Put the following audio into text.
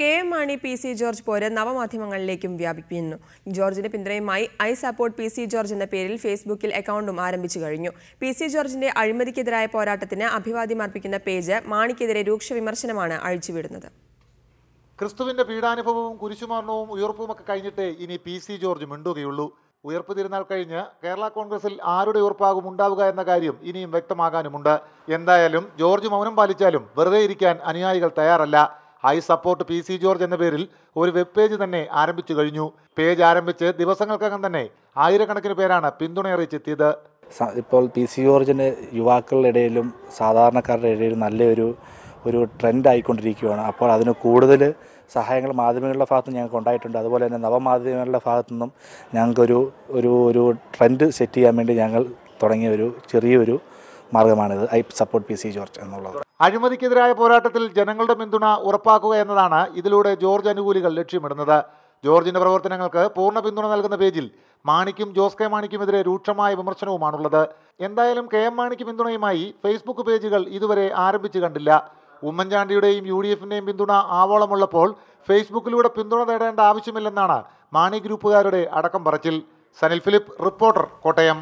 K M Mani P C George പോര് നവമാധ്യമങ്ങളിലേക്കും വ്യാപിക്കുന്നു ജോർജിന്റെ പിന്തുണയുമായി I support P C George എന്ന പേരിൽ ഫേസ്ബുക്കിൽ അക്കൗണ്ടും ആരംഭിച്ചു കഴിഞ്ഞു. പി സി ജോർജിന്റെ അഴിമതിക്കെതിരായ പോരാട്ടത്തിന് അഭിവാദ്യം അർപ്പിക്കുന്ന പേജ് മാണിക്കെതിരെ രൂക്ഷ വിമർശനമാണ് അഴിച്ചുവിടുന്നത്. ക്രിസ്തുവിന്റെ പീഡാനുഭവവും കുരിശുമരണവും ഉയർപ്പുമൊക്കെ കഴിഞ്ഞിട്ടേ ഇനി പി സി ജോർജ് മിണ്ടുകയുള്ളൂ. ഉയർപ്പ് തിരുന്നാൾ കഴിഞ്ഞ് കേരള കോൺഗ്രസിൽ ആരുടെ ഉയർപ്പാകും ഉണ്ടാവുക എന്ന കാര്യം ഇനിയും വ്യക്തമാകാനുമുണ്ട്. എന്തായാലും ജോർജ് മൗനം പാലിച്ചാലും വെറുതെ ഇരിക്കാൻ അനുയായികൾ തയ്യാറല്ല. I support P C George എന്ന പേരിൽ ഒരു വെബ് പേജ് തന്നെ ആരംഭിച്ചു കഴിഞ്ഞു. പേജ് ആരംഭിച്ച് ദിവസങ്ങൾക്കകം തന്നെ ആയിരക്കണക്കിന് പേരാണ് പിന്തുണ അറിയിച്ചെത്തിയത്. ഇപ്പോൾ പി സി ജോർജിന് യുവാക്കളുടെ ഇടയിലും സാധാരണക്കാരുടെ ഇടയിലും നല്ലൊരു ഒരു ട്രെൻഡ് ആയിക്കൊണ്ടിരിക്കുകയാണ്. അപ്പോൾ അതിന് കൂടുതൽ സഹായങ്ങൾ മാധ്യമങ്ങളുടെ ഭാഗത്ത് ഞങ്ങൾക്ക് ഉണ്ടായിട്ടുണ്ട്. അതുപോലെ തന്നെ നവമാധ്യമങ്ങളുടെ ഭാഗത്തു നിന്നും ഞങ്ങൾക്കൊരു ഒരു ഒരു ട്രെൻഡ് സെറ്റ് ചെയ്യാൻ വേണ്ടി ഞങ്ങൾ തുടങ്ങിയ ഒരു ചെറിയൊരു മാർഗമാണിത് I support P C George എന്നുള്ളത്. അഴിമതിക്കെതിരായ പോരാട്ടത്തിൽ ജനങ്ങളുടെ പിന്തുണ ഉറപ്പാക്കുക എന്നതാണ് ഇതിലൂടെ ജോർജ് അനുകൂലികൾ ലക്ഷ്യമിടുന്നത്. ജോർജിന്റെ പ്രവർത്തനങ്ങൾക്ക് പൂർണ പിന്തുണ നൽകുന്ന പേജിൽ മാണിക്കും ജോസ് കെ മാണിക്കുമെതിരെ രൂക്ഷമായ വിമർശനവുമാണുള്ളത്. എന്തായാലും കെ എം മാണിക്ക് പിന്തുണയുമായി ഫേസ്ബുക്ക് പേജുകൾ ഇതുവരെ ആരംഭിച്ചു കണ്ടില്ല. ഉമ്മൻചാണ്ടിയുടെയും യു ഡി എഫിന്റെയും പിന്തുണ ആവോളമുള്ളപ്പോൾ ഫേസ്ബുക്കിലൂടെ പിന്തുണ നേടേണ്ട ആവശ്യമില്ലെന്നാണ് മാണി ഗ്രൂപ്പുകാരുടെ അടക്കം പറച്ചിൽ. സനിൽ ഫിലിപ്പ് റിപ്പോർട്ടർ കോട്ടയം.